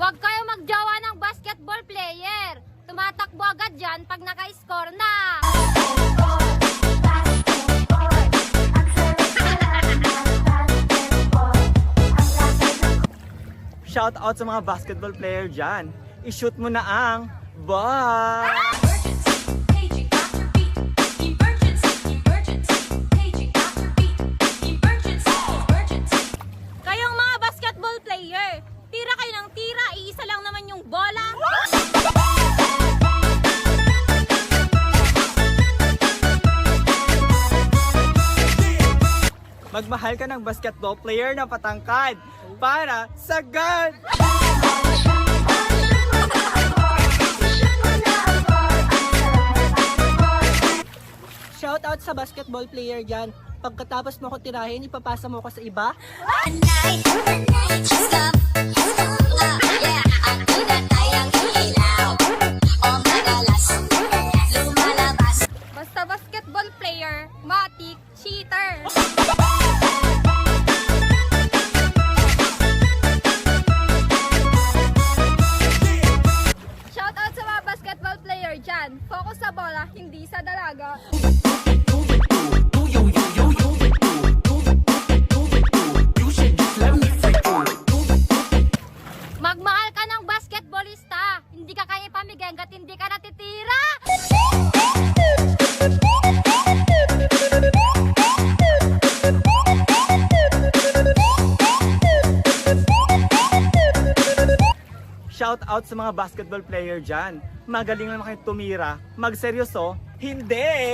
Huwag kayo magjowa ng basketball player. Tumatakbo agad dyan pag naka-score na. Shout out sa mga basketball player dyan. I-shoot mo na ang ball! Kayong mga basketball player, iisa lang naman yung bola. Magmahal ka ng basketball player na patangkad para sagad! Shout out sa basketball player dyan. Pagkatapos mo ko tirahin, ipapasa mo ko sa iba. Night, night, player, matik, cheater. Shout out sa mga basketball player dyan. Focus sa bola, hindi sa dalaga. Shout out sa mga basketball player dyan. Magaling naman kayo tumira. Magseryoso, hindi!